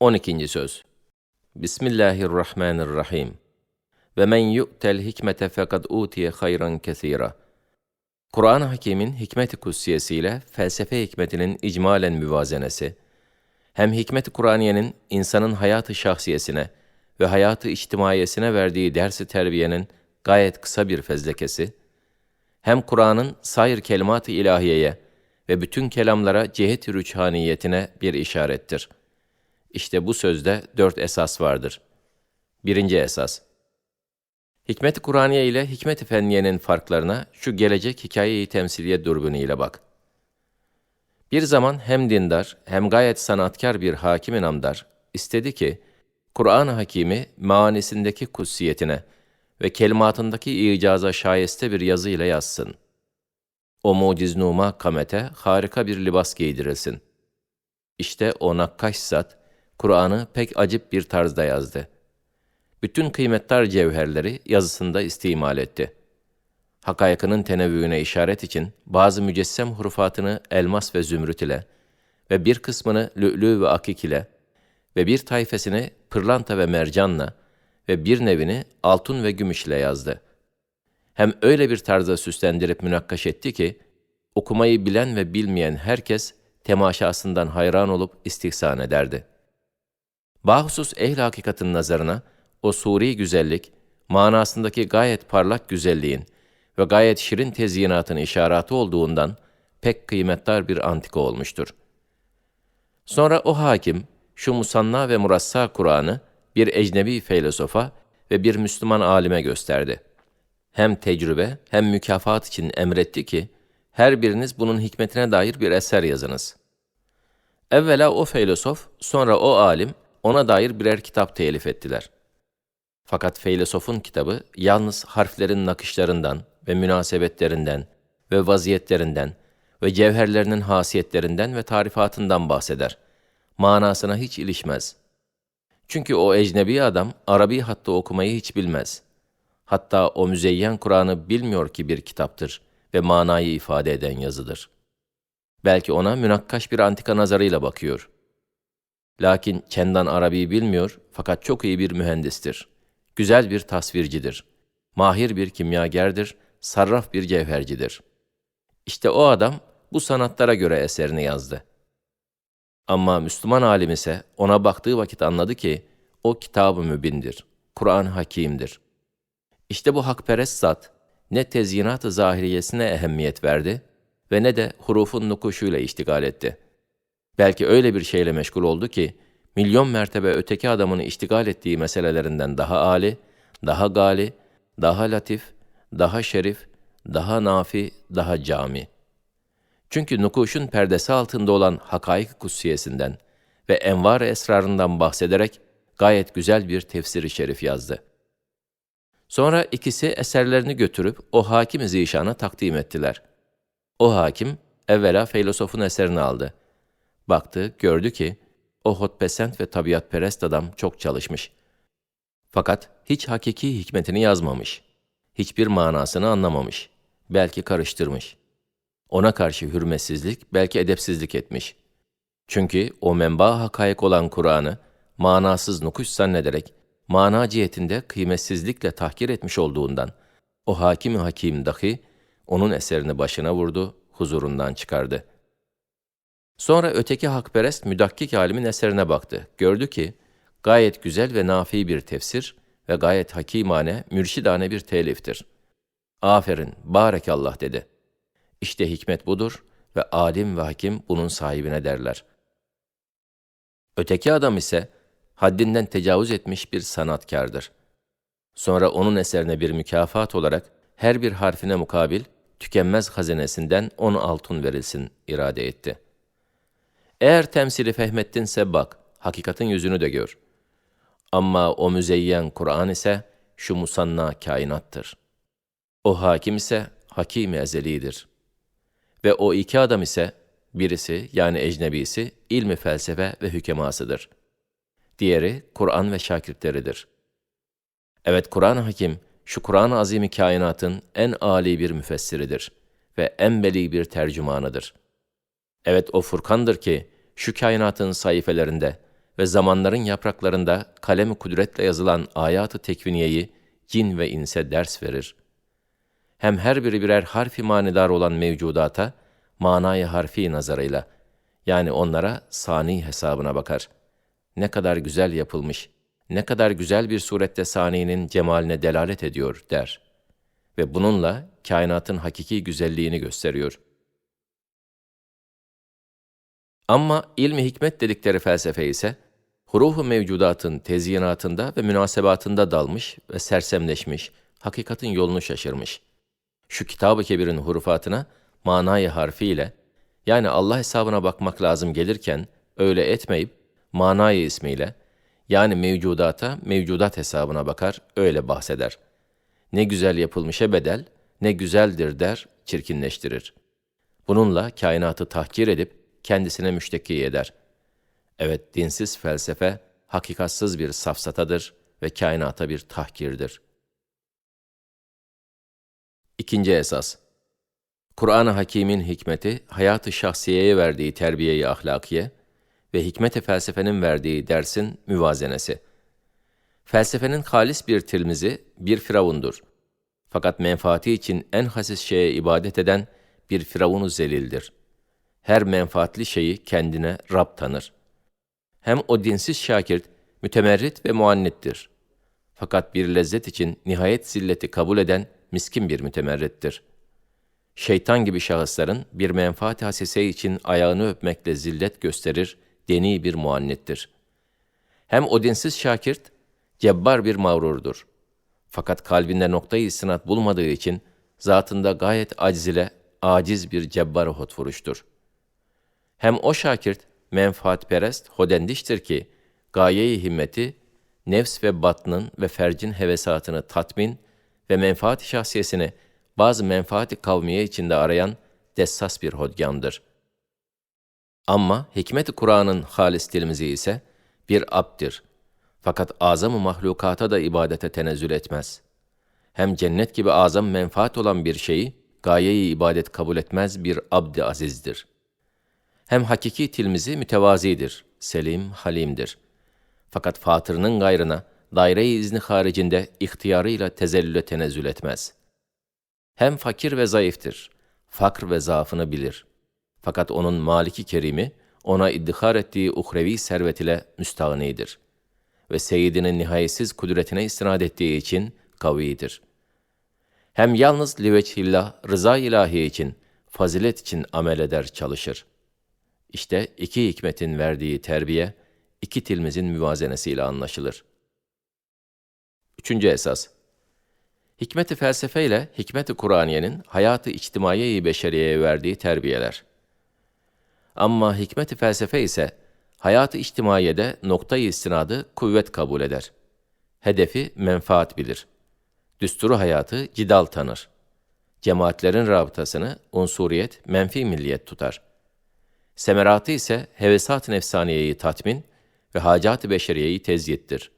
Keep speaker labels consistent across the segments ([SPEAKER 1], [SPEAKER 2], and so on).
[SPEAKER 1] 12. söz. Bismillahirrahmanirrahim. Ve men yu'tel hikmete fekad utiye hayran kesira. Kur'an-ı Hakîm'in hikmet-i kutsiyesiyle felsefe hikmetinin icmalen müvazenesi, hem hikmet-i Kur'aniyenin insanın hayatı şahsiyesine ve hayatı içtimaiyesine verdiği dersi terbiyenin gayet kısa bir fezlekesi, hem Kur'an'ın sair kelimat-ı ilahiyeye ve bütün kelamlara cihet-i rüçhaniyetine bir işarettir. İşte bu sözde dört esas vardır. Birinci esas. Hikmet-i Kur'aniye ile hikmet-i fenniyenin farklarına şu gelecek hikaye-i temsiliye dürbünü ile bak. Bir zaman hem dindar hem gayet sanatkar bir hakim namdar istedi ki, Kur'an-ı Hakîm'i manisindeki kutsiyetine ve kelimatındaki icaza şayeste bir yazı ile yazsın. O muciznuma kamete harika bir libas giydirilsin. İşte o nakkaş zat, Kur'an'ı pek acip bir tarzda yazdı. Bütün kıymetdar cevherleri yazısında istimal etti. Hakayakının tenevvüğüne işaret için bazı mücessem hurufatını elmas ve zümrüt ile ve bir kısmını lü'lü ve akik ile ve bir tayfesini pırlanta ve mercanla ve bir nevini altın ve gümüş ile yazdı. Hem öyle bir tarzda süslendirip münakkaş etti ki, okumayı bilen ve bilmeyen herkes temaşasından hayran olup istihsan ederdi.'' Bahusus ehl hakikatin nazarına o suri güzellik, manasındaki gayet parlak güzelliğin ve gayet şirin tezyinatın işareti olduğundan pek kıymetdar bir antika olmuştur. Sonra o hakim, şu musanna ve murassa Kur'an'ı bir ecnebi filozofa ve bir Müslüman alime gösterdi. Hem tecrübe hem mükafat için emretti ki, her biriniz bunun hikmetine dair bir eser yazınız. Evvela o filozof, sonra o alim, ona dair birer kitap telif ettiler. Fakat feylesofun kitabı yalnız harflerin nakışlarından ve münasebetlerinden ve vaziyetlerinden ve cevherlerinin hasiyetlerinden ve tarifatından bahseder. Manasına hiç ilişmez. Çünkü o ecnebi adam Arabi hattı okumayı hiç bilmez. Hatta o müzeyyen Kur'an'ı bilmiyor ki bir kitaptır ve manayı ifade eden yazıdır. Belki ona münakkaş bir antika nazarıyla bakıyor.'' Lakin Kendan Arabi bilmiyor fakat çok iyi bir mühendistir. Güzel bir tasvircidir. Mahir bir kimyagerdir, sarraf bir cevhercidir. İşte o adam bu sanatlara göre eserini yazdı. Ama Müslüman alim ise ona baktığı vakit anladı ki o kitab-ı mübindir, Kur'an hakimdir. İşte bu hakperest zat ne tezyinat-ı zahiriyesine ehemmiyet verdi ve ne de hurufun nukuşuyla iştigal etti.'' Belki öyle bir şeyle meşgul oldu ki, milyon mertebe öteki adamın iştigal ettiği meselelerinden daha âli, daha gali, daha latif, daha şerif, daha nafi, daha cami. Çünkü nukuşun perdesi altında olan hakaik kutsiyesinden ve envar esrarından bahsederek gayet güzel bir tefsiri şerif yazdı. Sonra ikisi eserlerini götürüp o hakim zişana takdim ettiler. O hakim evvela filozofun eserini aldı.'' Baktı, gördü ki o hotpesent ve tabiatperest adam çok çalışmış. Fakat hiç hakiki hikmetini yazmamış. Hiçbir manasını anlamamış. Belki karıştırmış. Ona karşı hürmetsizlik, belki edepsizlik etmiş. Çünkü o menba hakayık olan Kur'an'ı manasız nukuş zannederek, mana cihetinde kıymetsizlikle tahkir etmiş olduğundan, o hakim hakim dahi onun eserini başına vurdu, huzurundan çıkardı.'' Sonra öteki hakperest müdakkik alimin eserine baktı. Gördü ki gayet güzel ve nafi bir tefsir ve gayet hakimane, mürşidane bir teliftir. Aferin, barekallah dedi. İşte hikmet budur ve alim ve hakim bunun sahibine derler. Öteki adam ise haddinden tecavüz etmiş bir sanatkardır. Sonra onun eserine bir mükafat olarak her bir harfine mukabil tükenmez hazinesinden on altın verilsin irade etti.'' Eğer temsili fehmettinse bak, hakikatin yüzünü de gör. Ama o müzeyyen Kur'an ise şu musanna kainattır. O hakim ise hakim ezelidir. Ve o iki adam ise birisi yani ecnebisi ilmi felsefe ve hükemasıdır. Diğeri Kur'an ve şakitleridir. Evet Kur'an hakim şu Kur'an-ı Azimi kainatın en âli bir müfessiridir ve en beli bir tercümanıdır.'' Evet o Furkan'dır ki şu kainatın sayfelerinde ve zamanların yapraklarında kalem kudretle yazılan ayatı tekviniyeyi cin ve inse ders verir. Hem her biri birer harfi manidar olan mevcudata, manayı harfi nazarıyla, yani onlara sani hesabına bakar. Ne kadar güzel yapılmış, ne kadar güzel bir surette saninin cemaline delalet ediyor der. Ve bununla kainatın hakiki güzelliğini gösteriyor. Ama ilmi hikmet dedikleri felsefe ise, huruhu mevcudatın tezyinatında ve münasebatında dalmış ve sersemleşmiş, hakikatin yolunu şaşırmış. Şu kitab-ı kebirin hurufatına manayı harfiyle, yani Allah hesabına bakmak lazım gelirken öyle etmeyip manayı ismiyle, yani mevcudata mevcudat hesabına bakar, öyle bahseder. Ne güzel yapılmışa bedel, ne güzeldir der, çirkinleştirir. Bununla kainatı tahkir edip kendisine müşteki eder. Evet, dinsiz felsefe, hakikatsız bir safsatadır ve kainata bir tahkirdir. İkinci esas, Kur'an-ı Hakîm'in hikmeti, hayatı şahsiyeye verdiği terbiyeyi ahlakiye ve hikmet-i felsefenin verdiği dersin müvazenesi. Felsefenin halis bir tilmizi bir firavundur. Fakat menfaati için en hasis şeye ibadet eden bir firavunu zelildir. Her menfaatli şeyi kendine Rab tanır. Hem o dinsiz şakirt, mütemerrit ve muannittir. Fakat bir lezzet için nihayet zilleti kabul eden miskin bir mütemerrittir.'' şeytan gibi şahısların bir menfaat hasise için ayağını öpmekle zillet gösterir, deni bir muannettir. Hem o dinsiz şakirt, cebbar bir mağrurdur. Fakat kalbinde noktayı istinat bulmadığı için, zatında gayet aciz ile aciz bir cebbar hotvuruştur. Hem o şakirt, menfaatperest, hodendiştir ki, gayeyi himmeti, nefs ve batnın ve fercin hevesatını tatmin ve menfaat şahsiyesini bazı menfaati kavmiye içinde arayan dessas bir hodgamdır. Ama hikmet-i Kur'an'ın halis dilimizi ise bir abdir. Fakat azam-ı mahlukata da ibadete tenezzül etmez. Hem cennet gibi azam menfaat olan bir şeyi gayeyi ibadet kabul etmez bir abd azizdir. Hem hakiki tilmizi mütevazidir, selim, halimdir. Fakat fatırının gayrına, daire-i izni haricinde ihtiyarıyla tezellüle tenezzül etmez.'' Hem fakir ve zayıftır. Fakr ve zaafını bilir. Fakat onun maliki kerimi, ona iddihar ettiği uhrevi servet ile müstağnidir. Ve seyidinin nihayetsiz kudretine istinad ettiği için kavidir. Hem yalnız liveçhillah, rıza ilahi için, fazilet için amel eder, çalışır. İşte iki hikmetin verdiği terbiye, iki tilmizin müvazenesiyle anlaşılır. Üçüncü esas, Hikmet-i felsefe ile hikmet-i Kur'aniyenin hayatı içtimaiye-i beşeriyeye verdiği terbiyeler. Ama hikmet-i felsefe ise hayatı içtimaiyede noktayı istinadı kuvvet kabul eder. Hedefi menfaat bilir. Düsturu hayatı cidal tanır. Cemaatlerin rabıtasını unsuriyet, menfi milliyet tutar. Semeratı ise hevesat-ı nefsaniyeyi tatmin ve hacat-ı beşeriyeyi tezyittir.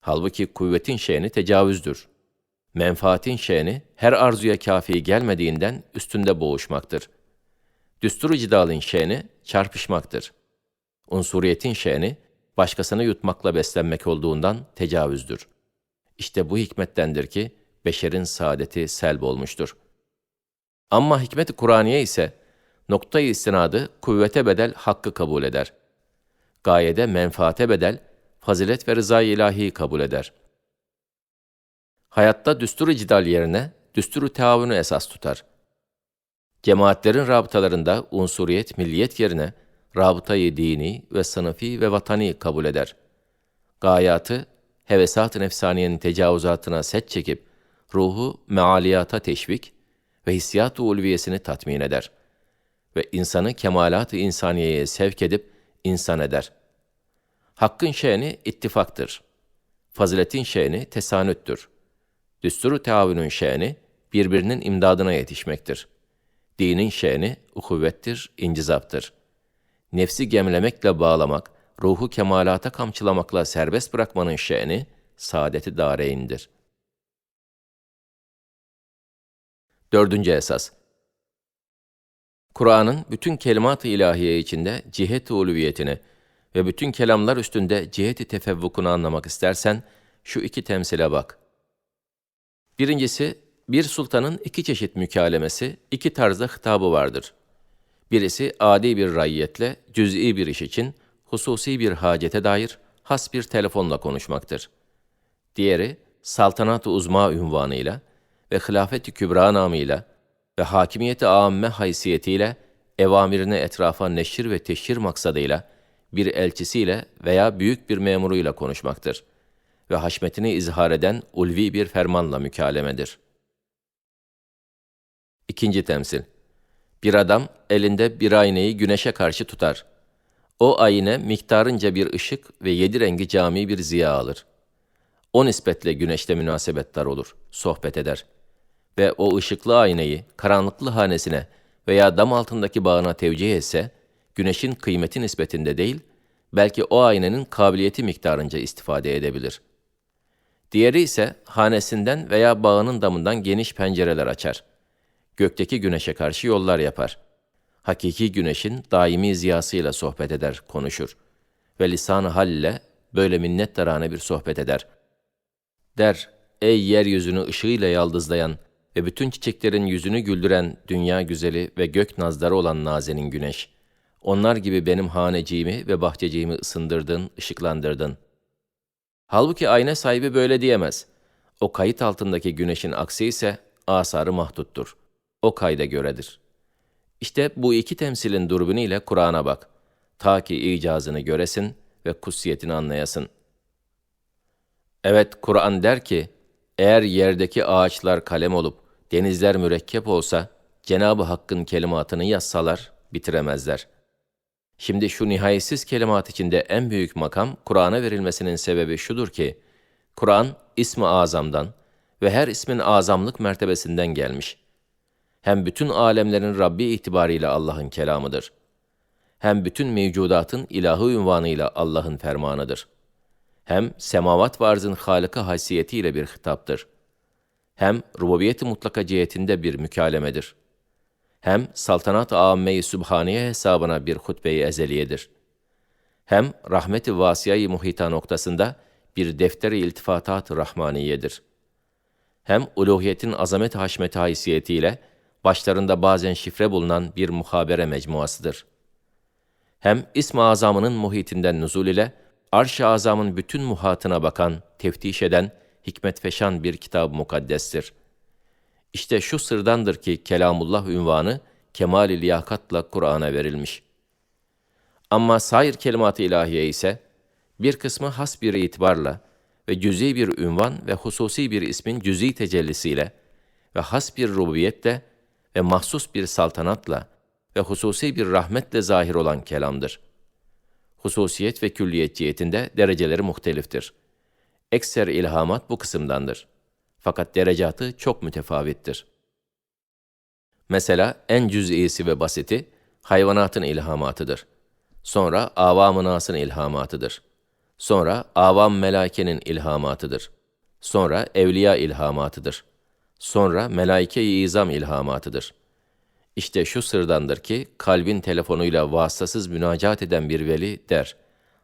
[SPEAKER 1] Halbuki kuvvetin şeyini tecavüzdür menfaatin şe'ni her arzuya kafi gelmediğinden üstünde boğuşmaktır. Düsturu cidalin şe'ni çarpışmaktır. Unsuriyetin şe'ni başkasını yutmakla beslenmek olduğundan tecavüzdür. İşte bu hikmettendir ki beşerin saadeti selb olmuştur. Ama hikmet-i Kur'aniye ise noktayı istinadı kuvvete bedel hakkı kabul eder. Gayede menfaate bedel fazilet ve rıza ilahi kabul eder.'' hayatta düsturu cidal yerine düsturu taavunu esas tutar. Cemaatlerin rabıtalarında unsuriyet, milliyet yerine rabıtayı dini ve sınıfi ve vatani kabul eder. Gayatı, hevesat-ı nefsaniyenin tecavüzatına set çekip, ruhu mealiyata teşvik ve hissiyat-ı ulviyesini tatmin eder. Ve insanı kemalat-ı insaniyeye sevk edip insan eder. Hakkın şeyini ittifaktır. Faziletin şeyini tesanüttür. Düsturu taavünün şe'ni, birbirinin imdadına yetişmektir. Dinin şe'ni, uhuvvettir, incizaptır. Nefsi gemlemekle bağlamak, ruhu kemalata kamçılamakla serbest bırakmanın şe'ni, saadeti dareyindir. Dördüncü esas. Kur'an'ın bütün kelimat-ı ilahiye içinde cihet-i uluviyetini ve bütün kelamlar üstünde ciheti tefevvukunu anlamak istersen, şu iki temsile bak. Birincisi, bir sultanın iki çeşit mükalemesi, iki tarzda hitabı vardır. Birisi adi bir rayyetle, cüz'i bir iş için, hususi bir hacete dair, has bir telefonla konuşmaktır. Diğeri, saltanat-ı uzma ünvanıyla ve hilafet-i kübra namıyla ve hakimiyeti âmme haysiyetiyle evamirini etrafa neşir ve teşhir maksadıyla bir elçisiyle veya büyük bir memuruyla konuşmaktır ve haşmetini izhar eden ulvi bir fermanla mükalemedir. İkinci temsil Bir adam elinde bir aynayı güneşe karşı tutar. O ayna miktarınca bir ışık ve yedi rengi cami bir ziya alır. O nispetle güneşte münasebettar olur, sohbet eder. Ve o ışıklı aynayı karanlıklı hanesine veya dam altındaki bağına tevcih etse, güneşin kıymeti nispetinde değil, belki o aynanın kabiliyeti miktarınca istifade edebilir. Diğeri ise hanesinden veya bağının damından geniş pencereler açar. Gökteki güneşe karşı yollar yapar. Hakiki güneşin daimi ziyasıyla sohbet eder, konuşur. Ve lisan-ı halle böyle minnettarane bir sohbet eder. Der, ey yeryüzünü ışığıyla yaldızlayan ve bütün çiçeklerin yüzünü güldüren dünya güzeli ve gök nazları olan nazenin güneş. Onlar gibi benim haneciğimi ve bahçeciğimi ısındırdın, ışıklandırdın. Halbuki ayna sahibi böyle diyemez. O kayıt altındaki güneşin aksi ise asarı mahduttur. O kayda göredir. İşte bu iki temsilin durbunu ile Kur'an'a bak. Ta ki icazını göresin ve kutsiyetini anlayasın. Evet, Kur'an der ki, eğer yerdeki ağaçlar kalem olup, denizler mürekkep olsa, Cenab-ı Hakk'ın kelimatını yazsalar, bitiremezler. Şimdi şu nihayetsiz kelimat içinde en büyük makam, Kur'an'a verilmesinin sebebi şudur ki, Kur'an, ismi azamdan ve her ismin azamlık mertebesinden gelmiş. Hem bütün alemlerin Rabbi itibariyle Allah'ın kelamıdır. Hem bütün mevcudatın ilahı ünvanıyla Allah'ın fermanıdır. Hem semavat varzın Halık'a haysiyetiyle bir hitaptır.'' Hem rububiyeti mutlaka cihetinde bir mükalemedir. Hem saltanat-ı âmme-i sübhaniye hesabına bir hutbe-i ezeliyedir. Hem rahmet-i vasiyayı muhita noktasında bir defter-i iltifatat-ı rahmaniyedir. Hem uluhiyetin azamet haşmet haysiyetiyle başlarında bazen şifre bulunan bir muhabere mecmuasıdır. Hem ism-i azamının muhitinden nuzul ile arş-ı azamın bütün muhatına bakan, teftiş eden, hikmet feşan bir kitab-ı mukaddestir. İşte şu sırdandır ki Kelamullah ünvanı kemal-i liyakatla Kur'an'a verilmiş. Ama sair kelimat-ı ilahiye ise bir kısmı has bir itibarla ve cüz'i bir ünvan ve hususi bir ismin cüz'i tecellisiyle ve has bir rububiyetle ve mahsus bir saltanatla ve hususi bir rahmetle zahir olan kelamdır. Hususiyet ve külliyet cihetinde dereceleri muhteliftir.'' Ekser ilhamat bu kısımdandır. Fakat derecatı çok mütefavittir. Mesela en cüz'isi ve basiti hayvanatın ilhamatıdır. Sonra avam-ı nasın ilhamatıdır. Sonra avam melaikenin ilhamatıdır. Sonra evliya ilhamatıdır. Sonra melaike-i izam ilhamatıdır. İşte şu sırdandır ki kalbin telefonuyla vasıtasız münacat eden bir veli der.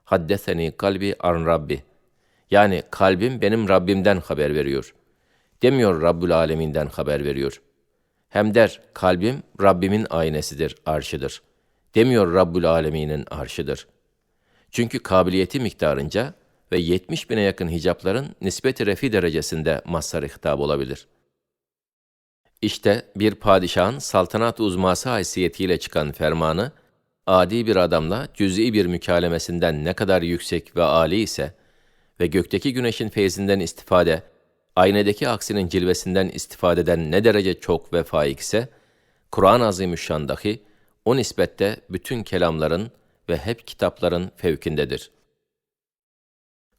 [SPEAKER 1] Haddeseni kalbi an Rabbi. Yani kalbim benim Rabbimden haber veriyor. Demiyor Rabbül Aleminden haber veriyor. Hem der kalbim Rabbimin aynesidir, arşıdır. Demiyor Rabbül Aleminin arşıdır. Çünkü kabiliyeti miktarınca ve 70 bine yakın hicapların nispet-i refi derecesinde mazhar hitap olabilir. İşte bir padişahın saltanat uzması haysiyetiyle çıkan fermanı, adi bir adamla cüz'i bir mükalemesinden ne kadar yüksek ve âli ise, ve gökteki güneşin feyzinden istifade, aynedeki aksinin cilvesinden istifadeden ne derece çok ve faik ise, Kur'an-ı Azimüşşan'daki o nispette bütün kelamların ve hep kitapların fevkindedir.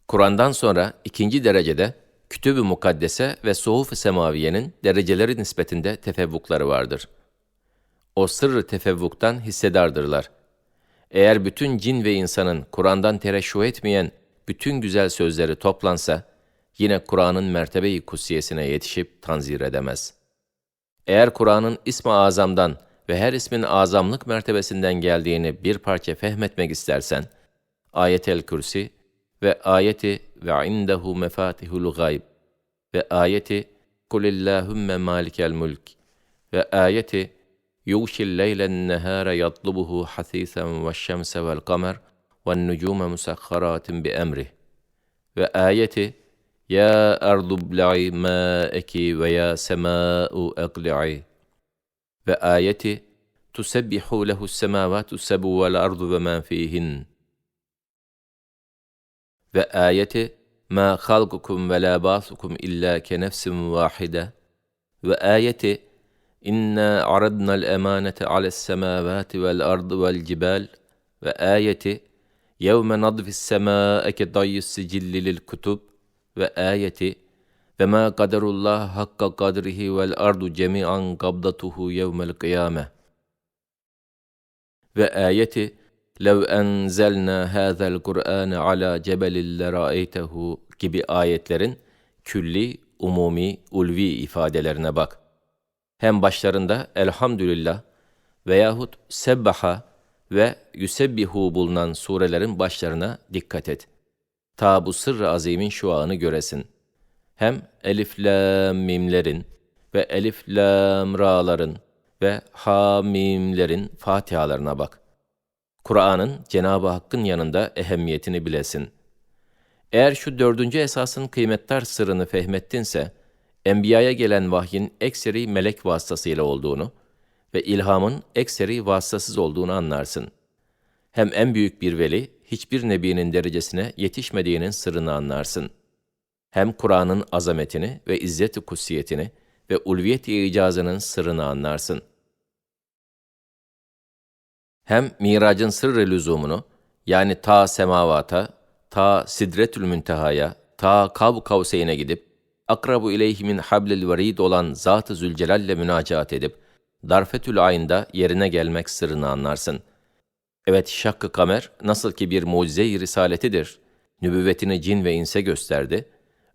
[SPEAKER 1] Kur'an'dan sonra ikinci derecede Kütüb-ü Mukaddese ve Suhuf-ı Semaviye'nin dereceleri nispetinde tefevvukları vardır. O sırrı tefevvuktan hissedardırlar. Eğer bütün cin ve insanın Kur'an'dan tereşşuh etmeyen bütün güzel sözleri toplansa, yine Kur'an'ın mertebe-i kutsiyesine yetişip tanzir edemez. Eğer Kur'an'ın ismi azamdan ve her ismin azamlık mertebesinden geldiğini bir parça fehmetmek istersen, Ayetel Kürsi ve ayeti ve indehu mefatihul gayb ve ayeti Kulillahümme malikel mulk ve ayeti yuğşil leylen nehâre yatlubuhu hasîsen ve şemse vel kamer والنجوم مسخرات بأمره. وآيته يا أرض ابلعي ماءك ويا سماء أقلعي. وآيته تسبح له السماوات السبع والأرض وما فيهن. وآيته ما خلقكم ولا باثكم إلا كنفس واحدة. وآيته إنا عرضنا الأمانة على السماوات والأرض والجبال. وآيته sicilli lil kutub ve ayeti ve ma kaderullah hakka kadrihi vel ardu cemi'an kabdatuhu yevmel kıyame ve ayeti lev enzelna hâzel Kur'âne alâ cebelin lerâeytehu gibi ayetlerin külli, umumi, ulvi ifadelerine bak. Hem başlarında elhamdülillah veyahut sebbaha ve yüsebbihu bulunan surelerin başlarına dikkat et. Ta bu sırrı azimin şuağını göresin. Hem elif lam mimlerin ve elif lam ra'ların ve ha mimlerin fatihalarına bak. Kur'an'ın Cenab-ı Hakk'ın yanında ehemmiyetini bilesin. Eğer şu dördüncü esasın kıymettar sırrını fehmettinse, Enbiya'ya gelen vahyin ekseri melek vasıtasıyla olduğunu ve ilhamın ekseri vasıtasız olduğunu anlarsın. Hem en büyük bir veli, hiçbir nebinin derecesine yetişmediğinin sırrını anlarsın. Hem Kur'an'ın azametini ve izzet-i kutsiyetini ve ulviyet-i icazının sırrını anlarsın. Hem miracın sırrı lüzumunu, yani ta semavata, ta sidretül müntehaya, ta kav kavseyine gidip, akrabu ileyhi min hablil varid olan Zat-ı Zülcelal'le münacaat edip, darfetül ayında yerine gelmek sırrını anlarsın. Evet şakkı kamer nasıl ki bir mucize-i risaletidir, nübüvvetini cin ve inse gösterdi,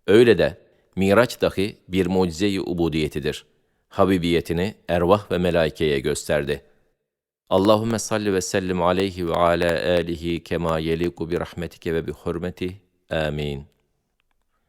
[SPEAKER 1] öyle de Miraç dahi bir mucize-i ubudiyetidir. Habibiyetini ervah ve melaikeye gösterdi. Allahümme salli ve sellim aleyhi ve ala alihi kema yeliku bi rahmetike ve bi hürmetih. Amin.